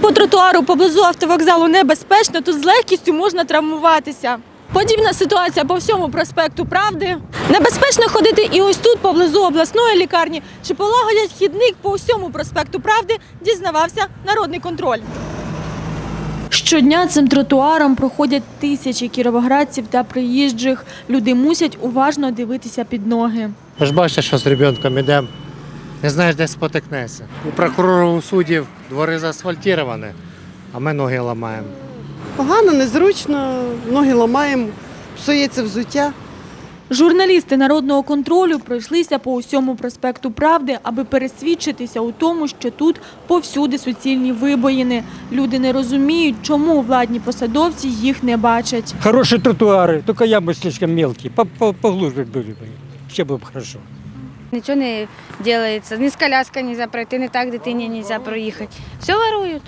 по тротуару поблизу автовокзалу небезпечно, тут з легкістю можна травмуватися. Подібна ситуація по всьому проспекту Правди. Небезпечно ходити і ось тут, поблизу обласної лікарні. Чи полагодять хідник по всьому проспекту Правди, дізнавався народний контроль. Щодня цим тротуаром проходять тисячі кіровоградців та приїжджих. Люди мусять уважно дивитися під ноги. Ви ж бачите, що з ребенком йдемо. Не знаєш, де спотикнеться. У прокурорів, у суддів двори заасфальтовані, а ми ноги ламаємо. Погано, незручно, ноги ламаємо, псується взуття. Журналісти народного контролю пройшлися по усьому проспекту Правди, аби пересвідчитися у тому, що тут повсюди суцільні вибоїни. Люди не розуміють, чому владні посадовці їх не бачать. Хорошие тротуары, только ямы слишком мелкие. По- по- Поглубже были бы. Все было бы хорошо. Нічого не робиться. Ні з коляска не пройти, не так дитині не можна проїхати. Все ворують.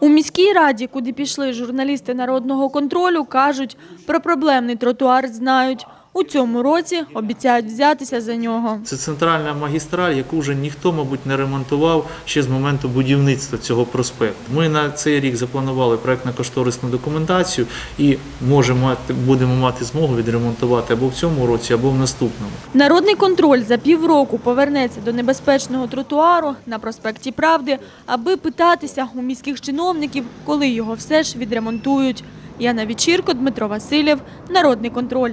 У міській раді, куди пішли журналісти народного контролю, кажуть, про проблемний тротуар знають. У цьому році обіцяють взятися за нього. Це центральна магістраль, яку вже ніхто, мабуть, не ремонтував ще з моменту будівництва цього проспекту. Ми на цей рік запланували проектно-кошторисну документацію і можемо мати, будемо мати змогу відремонтувати або в цьому році, або в наступному. Народний контроль за півроку повернеться до небезпечного тротуару на проспекті Правди, аби питатися у міських чиновників, коли його все ж відремонтують. Яна Вічірко, Дмитро Васильєв, Народний контроль.